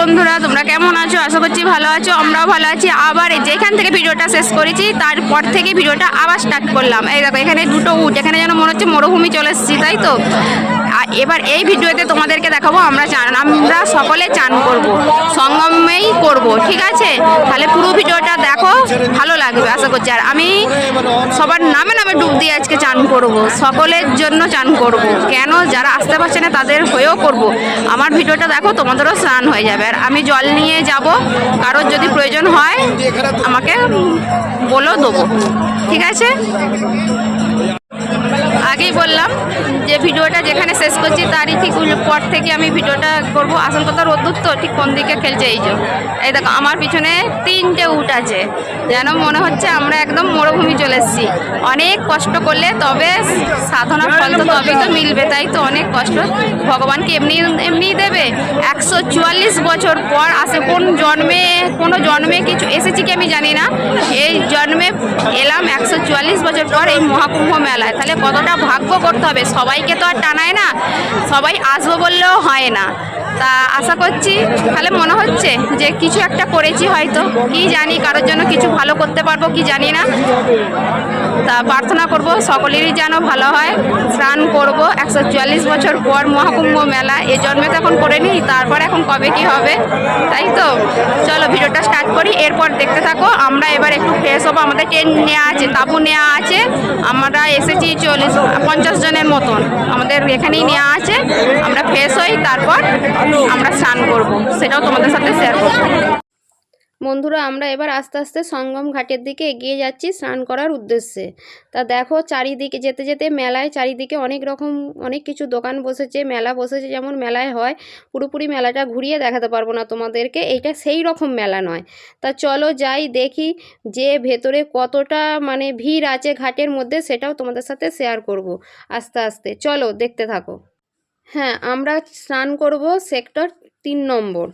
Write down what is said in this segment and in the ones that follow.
বন্ধুরা, তোমরা কেমন আছো? আশা করছি ভালো আছো, আমরাও ভালো আছি। আবার যেখান থেকে ভিডিওটা শেষ করেছি, তারপর থেকে ভিডিওটা আবার স্টার্ট করলাম। এই দেখো, এখানে দুটো উট, এখানে যেন মনে হচ্ছে মরুভূমি চলে এসেছি, তাই তো? এবার এই ভিডিওতে তোমাদেরকে দেখাবো, আমরা চান আমরা সকলে চান করব, সঙ্গমেই করব, ঠিক আছে? তাহলে পুরো ভিডিওটা ভালো লাগবে, আশা করছি। আর আমি সবার নামে নামে ডুব দিয়ে আজকে চান করব, সকলের জন্য চান করব। কেন? যারা আসতে পারছে না, তাদের হয়েও করব। আমার ভিডিওটা দেখো, তোমাদেরও স্নান হয়ে যাবে। আর আমি জল নিয়ে যাব, কারোর যদি প্রয়োজন হয়, আমাকে বলেও দেবো। ঠিক আছে? আগেই বললাম যে ভিডিওটা যেখানে শেষ করছি তারই ঠিক পর থেকে আমি ভিডিওটা করব। আসল কথা রোদ্দুর তো ঠিক কোন দিকে খেলছে এই যে। এই দেখো, আমার পিছনে তিনটে উট আছে। যেন মনে হচ্ছে আমরা একদম মরুভূমি চলে এসেছি। অনেক কষ্ট করলে তবে সাধনা ফল তো তবেই তো মিলবে, তাই তো অনেক কষ্ট। ভগবানকে এমনি এমনিই দেবে। একশো চুয়াল্লিশ বছর পর আসে কোন জন্মে, কোনো জন্মে কিছু এসেছি কি আমি জানি না। এই জন্মে এলাম একশো চুয়াল্লিশ বছর পর এই মহাকুম্ভ মেলায়। তাহলে কতটা ভাগ্য করতে হবে? সবাইকে তো আর টানায় না। সবাই আসব বললেও হয় না। তা আশা করছি তাহলে মনে হচ্ছে যে কিছু একটা করেছি হয়তো। কি জানি, কারোর জন্য কিছু ভালো করতে পারব কি জানি না। তা প্রার্থনা করব সকলেরই যেন ভালো হয়। স্নান করব একশো চুয়াল্লিশ বছর পর মহাকুম্ভ মেলা। এ জন্মে তো এখন করে নিই তারপর এখন কবে কি হবে? তাই তো? চলো ভিডিওটা স্টার্ট করি, এরপর দেখতে থাকো। আমরা এবার একটু ফ্রেশ হব। আমাদের ট্রেন নেওয়া আছে, তাবু নেওয়া আছে। আমরা এসেছি চল্লিশ, পঞ্চাশ জনের মতন। আমাদের এখানেই নেওয়া আছে। আমরা ফ্রেশ হই, তারপর আমরা স্নান করব। সেটাও তোমাদের সাথে শেয়ার করব। বন্ধুরা, আমরা এবার আস্তে আস্তে সঙ্গম ঘাটের দিকে এগিয়ে যাচ্ছি স্নান করার উদ্দেশ্যে। তা দেখো, চারিদিকে যেতে যেতে মেলায় চারিদিকে অনেক রকম, অনেক কিছু দোকান বসেছে, মেলা বসেছে, যেমন মেলায় হয়, পুরোপুরি মেলাটা ঘুরিয়ে দেখাতে পারব না তোমাদেরকে এইটা সেই রকম মেলা নয়। তা চলো যাই, দেখি যে ভেতরে কতটা মানে ভিড় আছে ঘাটের মধ্যে, সেটাও তোমাদের সাথে শেয়ার করব। আস্তে আস্তে, চলো, দেখতে থাকো। হ্যাঁ আমরা স্নান করব সেক্টর তিন নম্বর,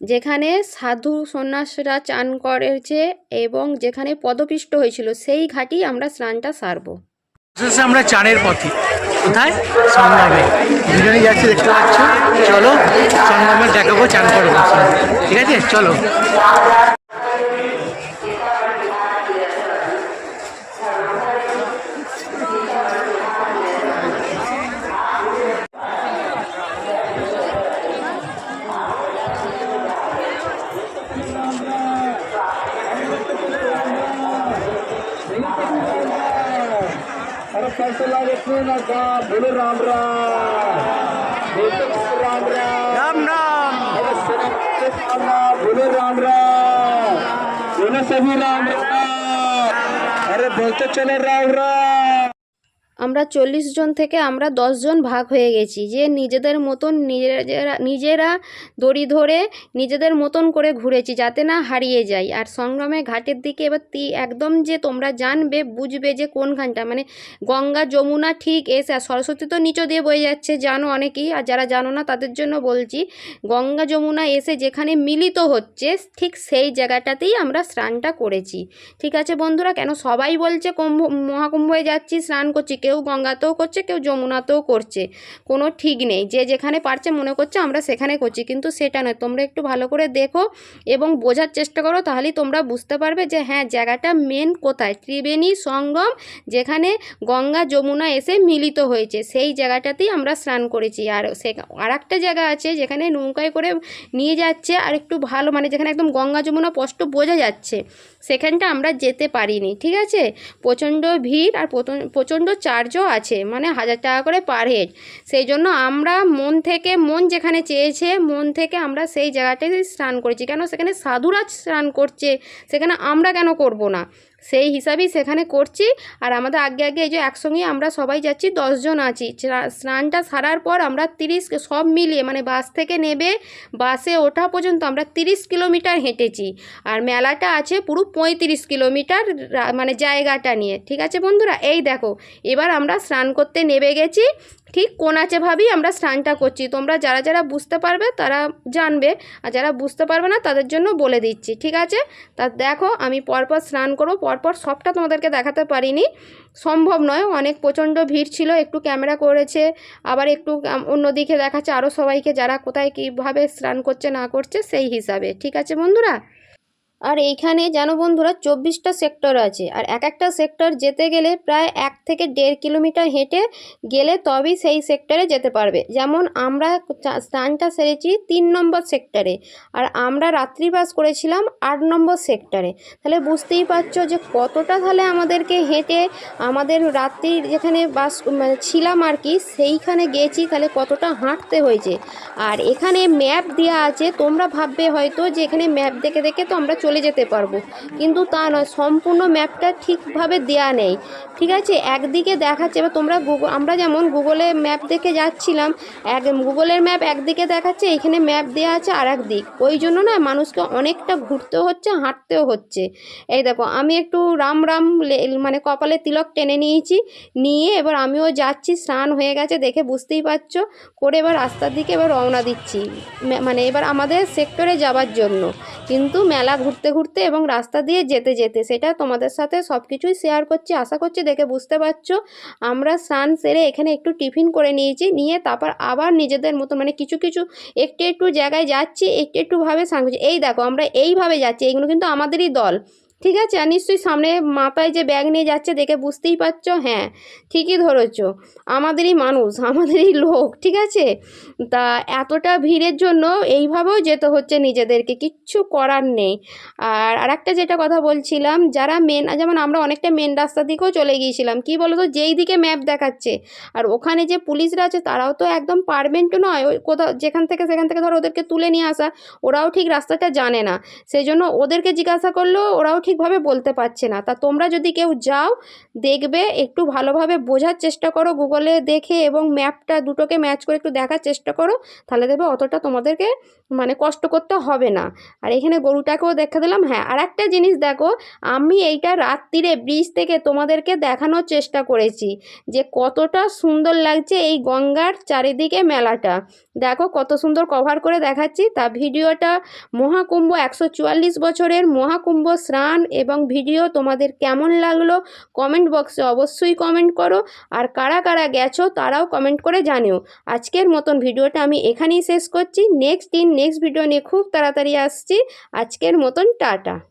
যেখানে সাধু সন্ন্যাসরা চান করেছে এবং যেখানে পদপিষ্ট হয়েছিল, সেই ঘাটেই আমরা স্নানটা সারবো। আমরা চানের পথে, কোথায়? যাচ্ছি দেখতে পাচ্ছ, চলো দেখাবো, চান করব। ঠিক আছে? চলো। कशाला विसरू नका बोलू राम राम राम राम बोलू राम राम बोलो सभी राम राम अरे बोलते चले राम राम আমরা চল্লিশ জন থেকে আমরা জন ভাগ হয়ে গেছি। যে নিজেদের মতন নিজেরা নিজেরা দড়ি ধরে নিজেদের মতন করে ঘুরেছি যাতে না হারিয়ে যাই। আর সংগ্রামে ঘাটের দিকে এবার তি, একদম যে তোমরা জানবে, বুঝবে যে কোন ঘাটটা মানে গঙ্গা, যমুনা ঠিক এসে, আর সরস্বতী তো নিচে দিয়ে বয়ে যাচ্ছে, জানো অনেকেই, আর যারা জানো না তাদের জন্য বলছি, গঙ্গা, যমুনা এসে যেখানে মিলিত হচ্ছে, ঠিক সেই জায়গাটাতেই আমরা স্নানটা করেছি। ঠিক আছে বন্ধুরা, কেন সবাই বলছে কুম্ভ, মহাকুম্ভে যাচ্ছি, স্নান করছি কেউ গঙ্গাতেও করছে, কেউ যমুনাতেও করছে। কোনো ঠিক নেই। যে যেখানে পারছে মনে করছে, আমরা সেখানে করছি। কিন্তু সেটা নয়। তোমরা একটু ভালো করে দেখো এবং বোঝার চেষ্টা করো, তাহলেই তোমরা বুঝতে পারবে যে হ্যাঁ জায়গাটা মেন কোথায়? ত্রিবেণী সঙ্গম, যেখানে গঙ্গা, যমুনা এসে মিলিত হয়েছে। সেই জায়গাটাতেই আমরা স্নান করেছি। আর সে আর একটা জায়গা আছে, যেখানে নৌকায় করে নিয়ে যাচ্ছে। আর একটু ভালো মানে যেখানে একদম গঙ্গা, যমুনা স্পষ্ট বোঝা যাচ্ছে। সেখানটা আমরা যেতে পারিনি। ঠিক আছে? প্রচণ্ড ভিড় আর প্রচণ্ড- প্রচণ্ড চার্জও আছে মানে হাজার টাকা করে পার হেড সেই জন্য আমরা মন থেকে, মন যেখানে চেয়েছে, মন থেকে আমরা সেই জায়গাটাতে স্নান করেছি। কেন? সেখানে সাধুরাজ স্নান করছে, সেখানে আমরা কেন করব না? সেই হিসাবেই সেখানে করছি। আর আমাদের আগে আগে এই যে একসঙ্গে আমরা সবাই যাচ্ছি, দশজন আছি। স্নানটা সারার পর আমরা তিরিশ, সব মিলিয়ে মানে বাস থেকে নেবে, বাসে ওঠা পর্যন্ত আমরা তিরিশ কিলোমিটার হেঁটেছি। আর মেলাটা আছে পুরো পঁয়ত্রিশ কিলোমিটার মানে জায়গাটা নিয়ে। ঠিক আছে বন্ধুরা? এই দেখো, এবার আমরা স্নান করতে নেমে গেছি। ঠিক কোন কোনাচেভাবেই আমরা স্নানটা করছি। তোমরা যারা যারা বুঝতে পারবে তারা জানবে। আর যারা বুঝতে পারবে না তাদের জন্য বলে দিচ্ছি, ঠিক আছে? তা দেখো, আমি পরপর স্নান করব। পরপর সবটা তোমাদেরকে দেখাতে পারিনি। সম্ভব নয়, অনেক প্রচণ্ড ভিড় ছিল, একটু ক্যামেরা করেছে, আবার একটু অন্যদিকে দেখাচ্ছে আরও সবাইকে যারা কোথায় কীভাবে স্নান করছে না করছে, সেই হিসাবে, ঠিক আছে বন্ধুরা? আর এইখানে জানো বন্ধুরা, চব্বিশটা সেক্টর আছে। আর এক একটা সেক্টর যেতে গেলে প্রায় এক থেকে দেড় কিলোমিটার হেঁটে গেলে তবেই সেই সেক্টরে যেতে পারবে। যেমন আমরা স্থানটা সেরেছি তিন নম্বর সেক্টরে, আর আমরা রাত্রিবাস করেছিলাম আট নম্বর সেক্টরে। তাহলে বুঝতেই পারছ যে কতটা তাহলে আমাদেরকে হেঁটে আমাদের রাত্রি যেখানে বাস মানে ছিলাম আর কি, সেইখানে গেছি তাহলে কতটা হাঁটতে হয়েছে। আর এখানে ম্যাপ দেওয়া আছে, তোমরা ভাববে হয়তো যে এখানে ম্যাপ দেখে দেখে তো আমরা চলে যেতে পারব। কিন্তু তা নয়, সম্পূর্ণ ম্যাপটা ঠিকভাবে দেওয়া নেই। ঠিক আছে? একদিকে দেখাচ্ছে, এবার তোমরা গুগল আমরা যেমন গুগলে ম্যাপ দেখে যাচ্ছিলাম, এক, গুগলের ম্যাপ একদিকে দেখাচ্ছে, এখানে ম্যাপ দেওয়া আছে আর দিক। ওই জন্য না, মানুষকে অনেকটা ঘুরতেও হচ্ছে, হাঁটতেও হচ্ছে। এই দেখো, আমি একটু রাম রাম মানে কপালে তিলক টেনে নিয়েছি, নিয়ে এবার আমিও যাচ্ছি, স্নান হয়ে গেছে, দেখে বুঝতেই পারছ। করে এবার রাস্তার দিকে এবার রওনা দিচ্ছি। মানে এবার আমাদের সেক্টরে যাওয়ার জন্য। কিন্তু মেলা ঘুরতে ঘুরতে ঘুরতে এবং রাস্তা দিয়ে যেতে যেতে। সেটা তোমাদের সাথে সব কিছুই শেয়ার করছি। আশা করছি দেখে বুঝতে পারছ। আমরা স্নান সেরে এখানে একটু টিফিন করে নিয়েছি। নিয়ে তারপর আবার নিজেদের মতো মানে কিছু কিছু একটু একটু জায়গায় যাচ্ছি, একটু একটুভাবে স্নান করছি। এই দেখো, আমরা এইভাবে যাচ্ছি। এইগুলো কিন্তু আমাদেরই দল। ঠিক আছে? আর নিশ্চয়ই সামনে মাথায় যে ব্যাগ নিয়ে যাচ্ছে দেখে বুঝতেই পারছ? হ্যাঁ ঠিকই ধরেছ। আমাদেরই মানুষ, আমাদেরই লোক, ঠিক আছে? তা এতটা ভিড়ের জন্য এইভাবেও যেতে হচ্ছে নিজেদেরকে, কিচ্ছু করার নেই। আর আরেকটা যেটা কথা বলছিলাম, যারা মেন যেমন আমরা অনেকটা মেন রাস্তা দিকেও চলে গিয়েছিলাম, কি বলো তো যেই দিকে ম্যাপ দেখাচ্ছে, আর ওখানে যে পুলিশরা আছে, তারাও তো একদম পারমেন্টও নয়। ওই কোথাও, যেখান থেকে সেখান থেকে ধরো ওদেরকে তুলে নিয়ে আসা, ওরাও ঠিক রাস্তাটা জানে না। সেই জন্য ওদেরকে জিজ্ঞাসা করলেও ওরাও ঠিকভাবে বলতে পারছে না। তা তোমরা যদি কেউ যাও, দেখবে, একটু ভালোভাবে বোঝার চেষ্টা করো গুগলে দেখে এবং ম্যাপটা দুটোকে ম্যাচ করে একটু দেখার চেষ্টা করো, তাহলে দেখবে অতটা তোমাদেরকে মানে কষ্ট করতে হবে না। আর এখানে গরুটাকেও দেখা দিলাম। হ্যাঁ আর একটা জিনিস দেখো, আমি এইটা রাত্রিরে ব্রিজ থেকে তোমাদেরকে দেখানোর চেষ্টা করেছি যে কতটা সুন্দর লাগছে এই গঙ্গার চারিদিকে মেলাটা। দেখো কত সুন্দর কভার করে দেখাচ্ছি। তা ভিডিওটা মহাকুম্ভ, একশো চুয়াল্লিশ বছরের মহাকুম্ভ স্নান এবং ভিডিও তোমাদের কেমন লাগল কমেন্ট বক্সে অবশ্যই কমেন্ট করো। আর কারা কারা গেছো তারাও কমেন্ট করে জানিও। আজকের মতন ভিডিওটা আমি এখানেই শেষ করছি। নেক্সট দিন নেক্সট ভিডিও নিয়ে খুব তাড়াতাড়ি আসছি। আজকের মতন টাটা।